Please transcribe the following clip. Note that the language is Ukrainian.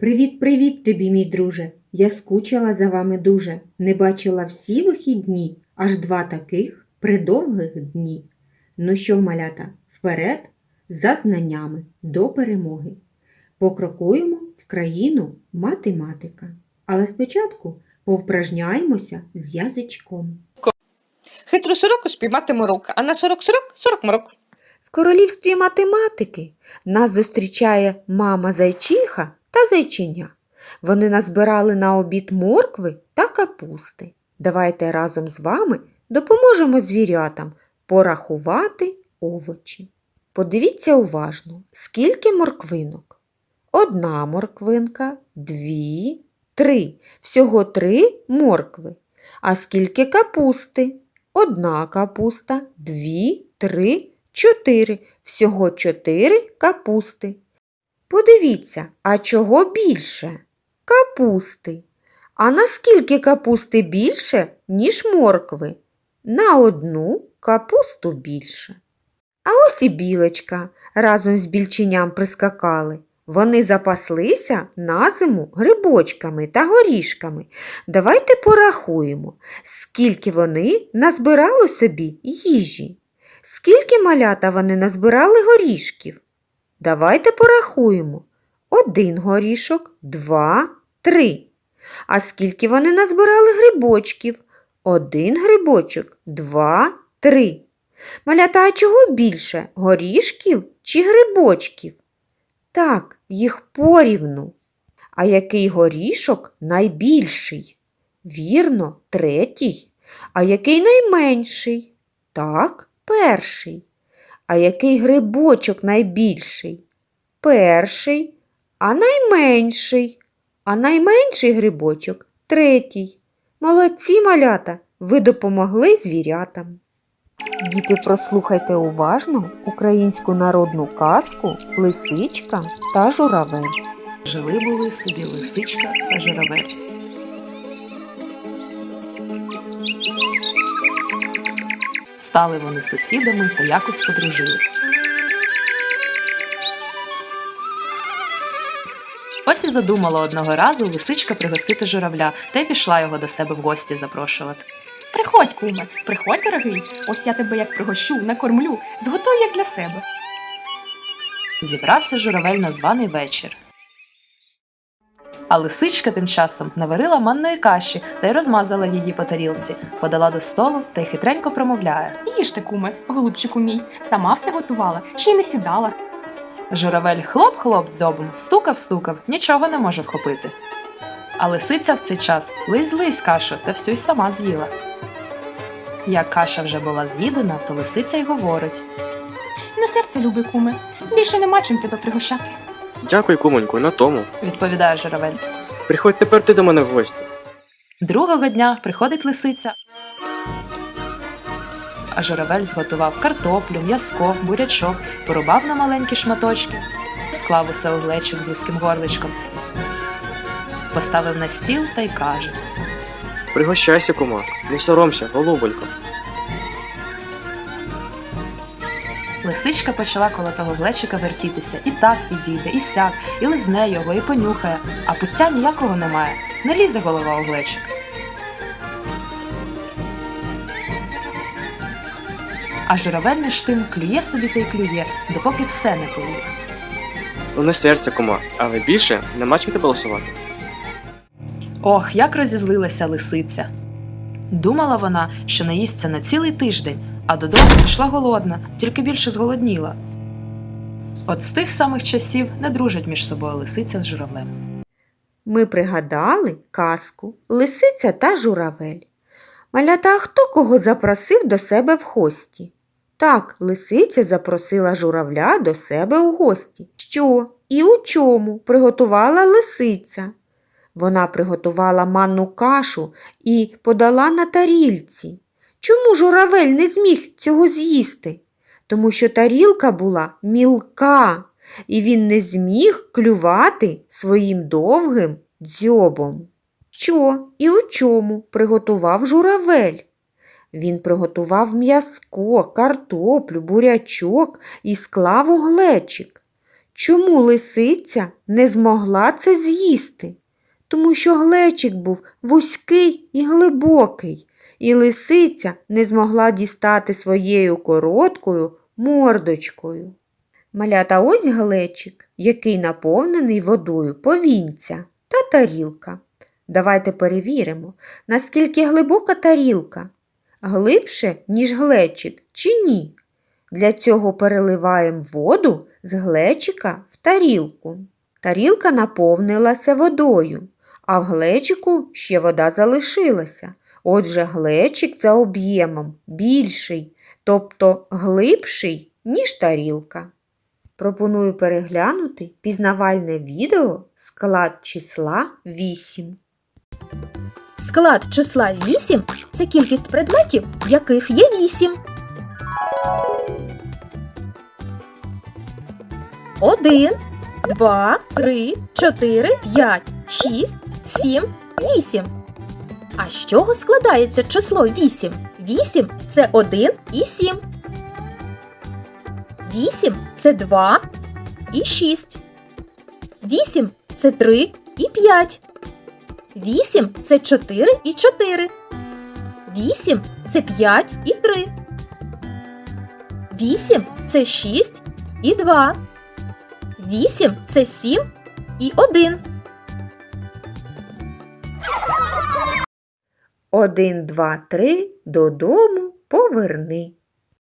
Привіт-привіт тобі, мій друже. Я скучила за вами дуже. Не бачила всі вихідні, аж два таких придовгих дні. Ну що, малята, вперед за знаннями до перемоги. Покрокуємо в країну математика. Але спочатку повпражняємося з язичком. Хитру сороку спіймати морок, а на сорок сорок сорок морок. Королівстві математики нас зустрічає мама зайчиха та зайчиня. Вони назбирали на обід моркви та капусти. Давайте разом з вами допоможемо звірятам порахувати овочі. Подивіться уважно, скільки морквинок. Одна морквинка, дві, три. Всього три моркви. А скільки капусти? Одна капуста, дві, три, чотири. Всього чотири капусти. Подивіться, а чого більше? Капусти. А наскільки капусти більше, ніж моркви? На одну капусту більше. А ось і білочка разом з більченям прискакали. Вони запаслися на зиму грибочками та горішками. Давайте порахуємо, скільки вони назбирали собі їжі. Скільки малята вони назбирали горішків? Давайте порахуємо. Один горішок, два, три. А скільки вони назбирали грибочків? Один грибочок, два, три. Малята, а чого більше? Горішків чи грибочків? Так, їх порівну. А який горішок найбільший? Вірно, третій. А який найменший? Так, перший. А який грибочок найбільший? Перший, а найменший. А найменший грибочок третій. Молодці малята, ви допомогли звірятам. Діти, прослухайте уважно українську народну казку Лисичка та журавель. Жили були собі лисичка та журавель. Стали вони сусідами та якось подружили. Ось і задумала одного разу лисичка пригостити журавля та й пішла його до себе в гості запрошувати. Приходь, куме, приходь, дорогий. Ось я тебе як пригощу, накормлю, зготую як для себе. Зібрався журавель на званий вечір. А лисичка тим часом наварила манної каші та й розмазала її по тарілці, подала до столу та й хитренько промовляє. Їжте, куме, голубчику мій, сама все готувала, ще й не сідала. Журавель хлоп-хлоп дзьобом, стукав-стукав, нічого не може вхопити. А лисиця в цей час лизь-лизь кашу та всю й сама з'їла. Як каша вже була з'їдена, то лисиця й говорить. На серце люби, куме. Більше нема чим тебе пригощати. Дякую, кумоньку, на тому. Відповідає журавель. Приходь тепер ти до мене в гості. Другого дня приходить лисиця. А журавель зготував картоплю, м'язко, бурячок, порубав на маленькі шматочки, склав усе у глечик з вузьким горличком, поставив на стіл та й каже. Пригощайся, кума, не соромся, голубонько. Лисичка почала коло того глечика вертітися, і так підійде, і сяк, і лизне його, і понюхає, а пуття ніякого немає, не лізе голова у глечик. А журавель між тим клює собі та й клює, допоки все не полює. Ну серце, кума, але більше нема чим тебе ласувати. Ох, як розізлилася лисиця. Думала вона, що наїсться на цілий тиждень, а додому пішла голодна, тільки більше зголодніла. От з тих самих часів не дружать між собою лисиця з журавлем. Ми пригадали казку Лисиця та журавель. Малята, хто кого запросив до себе в гості? Так, лисиця запросила журавля до себе у гості. Що і у чому приготувала лисиця? Вона приготувала манну кашу і подала на тарільці. Чому журавель не зміг цього з'їсти? Тому що тарілка була мілка, і він не зміг клювати своїм довгим дзьобом. Що і у чому приготував журавель? Він приготував м'язко, картоплю, бурячок і склав у глечик. Чому лисиця не змогла це з'їсти? Тому що глечик був вузький і глибокий, і лисиця не змогла дістати своєю короткою мордочкою. Малята ось глечик, який наповнений водою повінця та тарілка. Давайте перевіримо, наскільки глибока тарілка. Глибше, ніж глечик, чи ні? Для цього переливаємо воду з глечика в тарілку. Тарілка наповнилася водою, а в глечику ще вода залишилася. Отже, глечик за об'ємом більший, тобто глибший, ніж тарілка. Пропоную переглянути пізнавальне відео склад числа 8. Склад числа 8 – це кількість предметів, яких є 8. 1, 2, 3, 4, 5, 6, 7, 8. А з чого складається число 8? 8 – це 1 і 7. 8 – це 2 і 6. 8 – це 3 і 5. 8 це 4 і 4. 8 це 5 і 3. 8 це 6 і 2. 8 це 7 і 1. 1, 2, 3 додому поверни.